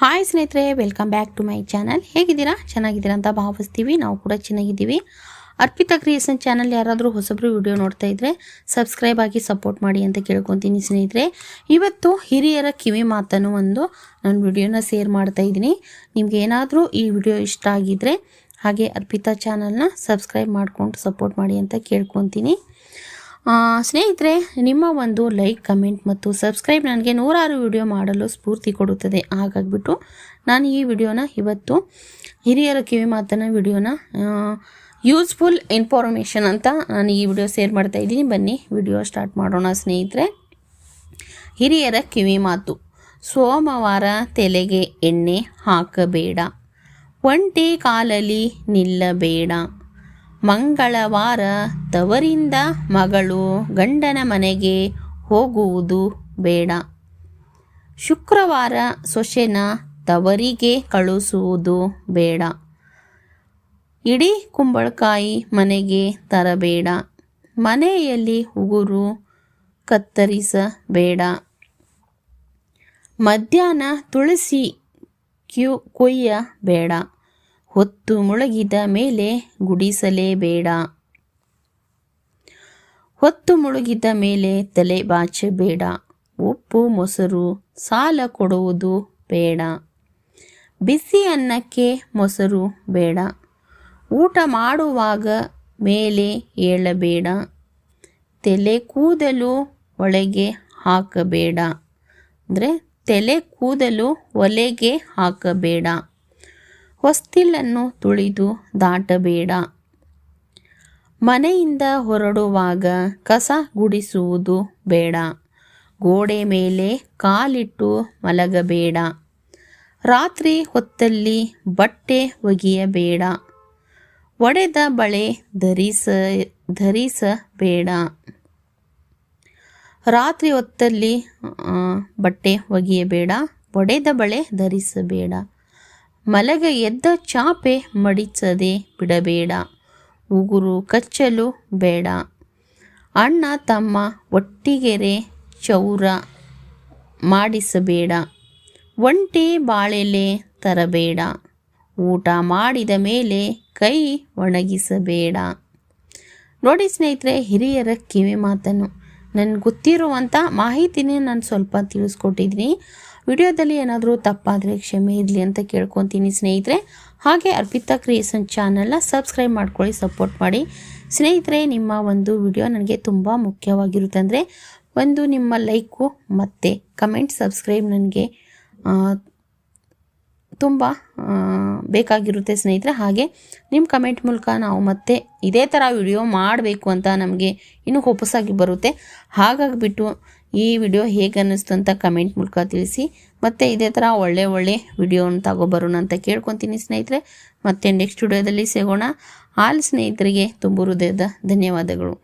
Hi ಸ್ನೇಹಿತರೆ welcome back to my channel ಹೇಗಿದ್ದೀರಾ? ಚೆನ್ನಾಗಿದ್ದೀರಾ ಅಂತ ಭಾವಿಸ್ತೀವಿ. ನಾವು ಕೂಡ ಚೆನ್ನಾಗಿದ್ದೀವಿ. ಅರ್ಪಿತಾ ಕ್ರಿಯೇಷನ್ ಚಾನಲ್ ಯಾರಾದರೂ ಹೊಸಬ್ರು ವಿಡಿಯೋ ನೋಡ್ತಾ ಇದ್ರೆ ಸಬ್ಸ್ಕ್ರೈಬ್ ಆಗಿ ಸಪೋರ್ಟ್ ಮಾಡಿ ಅಂತ ಕೇಳ್ಕೊತೀನಿ ಸ್ನೇಹಿತರೆ. ಇವತ್ತು ಹಿರಿಯರ ಕಿವಿ ಮಾತನ್ನು ಒಂದು ನಾನು ವಿಡಿಯೋನ ಶೇರ್ ಮಾಡ್ತಾ ಇದ್ದೀನಿ. ನಿಮ್ಗೆ ಏನಾದರೂ ಈ ವಿಡಿಯೋ ಇಷ್ಟ ಆಗಿದ್ರೆ ಹಾಗೆ ಅರ್ಪಿತಾ ಚಾನಲ್ನ ಸಬ್ಸ್ಕ್ರೈಬ್ ಮಾಡಿಕೊಂಡು ಸಪೋರ್ಟ್ ಮಾಡಿ ಅಂತ ಕೇಳ್ಕೊತೀನಿ. ಸ್ನೇಹಿತರೆ, ನಿಮ್ಮ ಒಂದು ಲೈಕ್ ಕಮೆಂಟ್ ಮತ್ತು ಸಬ್ಸ್ಕ್ರೈಬ್ ನನಗೆ ನೂರಾರು ವಿಡಿಯೋ ಮಾಡಲು ಸ್ಫೂರ್ತಿ ಕೊಡುತ್ತದೆ. ಹಾಗಾಗಿಬಿಟ್ಟು ನಾನು ಈ ವಿಡಿಯೋನ ಇವತ್ತು ಹಿರಿಯರ ಕಿವಿ ಮಾತನ ವಿಡಿಯೋನ ಯೂಸ್ಫುಲ್ ಇನ್ಫಾರ್ಮೇಷನ್ ಅಂತ ನಾನು ಈ ವಿಡಿಯೋ ಶೇರ್ ಮಾಡ್ತಾ ಇದ್ದೀನಿ. ಬನ್ನಿ ವಿಡಿಯೋ ಸ್ಟಾರ್ಟ್ ಮಾಡೋಣ ಸ್ನೇಹಿತರೆ. ಹಿರಿಯರ ಕಿವಿ ಮಾತು. ಸೋಮವಾರ ತಲೆಗೆ ಎಣ್ಣೆ ಹಾಕಬೇಡ. ಒಂಟಿ ಕಾಲಲ್ಲಿ ನಿಲ್ಲಬೇಡ. ಮಂಗಳವಾರ ತವರಿಂದ ಮಗಳು ಗಂಡನ ಮನೆಗೆ ಹೋಗುವುದು ಬೇಡ. ಶುಕ್ರವಾರ ಸೊಸೆನ ತವರಿಗೆ ಕಳುಸುವುದು ಬೇಡ. ಇಡೀ ಕುಂಬಳಕಾಯಿ ಮನೆಗೆ ತರಬೇಡ. ಮನೆಯಲ್ಲಿ ಉಗುರು ಕತ್ತರಿಸಬೇಡ. ಮಧ್ಯಾಹ್ನ ತುಳಸಿ ಕ್ಯೂ ಕೊಯ್ಯಬೇಡ. ಹೊತ್ತು ಮುಳುಗಿದ ಮೇಲೆ ಗುಡಿಸಲೇಬೇಡ ಹೊತ್ತು ಮುಳುಗಿದ ಮೇಲೆ ತಲೆ ಬಾಚಬೇಡ ಉಪ್ಪು, ಮೊಸರು, ಸಾಲ ಕೊಡುವುದು ಬೇಡ. ಬಿಸಿ ಅನ್ನಕ್ಕೆ ಮೊಸರು ಬೇಡ. ಊಟ ಮಾಡುವಾಗ ಮೇಲೆ ಏಳಬೇಡ. ತಲೆ ಕೂದಲು ಒಳಗೆ ಹಾಕಬೇಡ. ಅಂದರೆ ತಲೆ ಕೂದಲು ಒಲೆಗೆ ಹಾಕಬೇಡ. ಹೊಸ್ತಿಲನ್ನು ತುಳಿದು ದಾಟಬೇಡ. ಮನೆಯಿಂದ ಹೊರಡುವಾಗ ಕಸ ಗುಡಿಸುವುದು ಬೇಡ. ಗೋಡೆ ಮೇಲೆ ಕಾಲಿಟ್ಟು ಮಲಗಬೇಡ. ರಾತ್ರಿ ಹೊತ್ತಲ್ಲಿ ಬಟ್ಟೆ ಒಗೆಯಬೇಡ. ಒಡೆದ ಬಳೆ ಧರಿಸ, ಧರಿಸಬೇಡ. ರಾತ್ರಿ ಹೊತ್ತಲ್ಲಿ ಬಟ್ಟೆ ಒಗೆಯಬೇಡ. ಒಡೆದ ಬಳೆ ಧರಿಸಬೇಡ. ಮಲಗ ಎದ್ದ ಚಾಪೆ ಮಡಿಸದೆ ಬಿಡಬೇಡ. ಉಗುರು ಕಚ್ಚಲು ಬೇಡ. ಅಣ್ಣ ತಮ್ಮ ಒಟ್ಟಿಗೆರೆ ಚೌರ ಮಾಡಿಸಬೇಡ. ಒಂಟಿ ಬಾಳೆಲೆ ತರಬೇಡ. ಊಟ ಮಾಡಿದ ಮೇಲೆ ಕೈ ಒಣಗಿಸಬೇಡ. ನೋಡಿ ಸ್ನೇಹಿತರೆ, ಹಿರಿಯರ ಕಿವಿ ಮಾತನ್ನು ನನಗೆ ಗೊತ್ತಿರುವಂಥ ಮಾಹಿತಿನೇ ನಾನು ಸ್ವಲ್ಪ ತಿಳಿಸ್ಕೊಟ್ಟಿದ್ದೀನಿ. ವಿಡಿಯೋದಲ್ಲಿ ಏನಾದರೂ ತಪ್ಪಾದರೆ ಕ್ಷಮೆ ಇರಲಿ ಅಂತ ಕೇಳ್ಕೊತೀನಿ ಸ್ನೇಹಿತರೆ. ಹಾಗೆ ಅರ್ಪಿತಾ ಕ್ರಿಯೇಷನ್ ಚಾನಲ್ನ ಸಬ್ಸ್ಕ್ರೈಬ್ ಮಾಡ್ಕೊಳ್ಳಿ, ಸಪೋರ್ಟ್ ಮಾಡಿ. ಸ್ನೇಹಿತರೆ, ನಿಮ್ಮ ಒಂದು ವಿಡಿಯೋ ನನಗೆ ತುಂಬ ಮುಖ್ಯವಾಗಿರುತ್ತೆ ಅಂದರೆ ಒಂದು ನಿಮ್ಮ ಲೈಕು ಮತ್ತು ಕಮೆಂಟ್ ಸಬ್ಸ್ಕ್ರೈಬ್ ನನಗೆ ತುಂಬ ಬೇಕಾಗಿರುತ್ತೆ ಸ್ನೇಹಿತರೆ. ಹಾಗೆ ನಿಮ್ಮ ಕಮೆಂಟ್ ಮೂಲಕ ನಾವು ಮತ್ತೆ ಇದೇ ಥರ ವಿಡಿಯೋ ಮಾಡಬೇಕು ಅಂತ ನಮಗೆ ಇನ್ನೂ ಹೊಪಸಾಗಿ ಬರುತ್ತೆ. ಹಾಗಾಗಿಬಿಟ್ಟು ಈ ವಿಡಿಯೋ ಹೇಗೆ ಅನ್ನಿಸ್ತು ಅಂತ ಕಮೆಂಟ್ ಮೂಲಕ ತಿಳಿಸಿ. ಮತ್ತು ಇದೇ ಥರ ಒಳ್ಳೆ ಒಳ್ಳೆ ವಿಡಿಯೋನ ತಗೊಬರೋಣ ಅಂತ ಕೇಳ್ಕೊತೀನಿ ಸ್ನೇಹಿತರೆ. ಮತ್ತೆ ನೆಕ್ಸ್ಟ್ ವಿಡಿಯೋದಲ್ಲಿ ಸಿಗೋಣ. ಆಲ್ ಸ್ನೇಹಿತರಿಗೆ ತುಂಬ ಹೃದಯದ ಧನ್ಯವಾದಗಳು.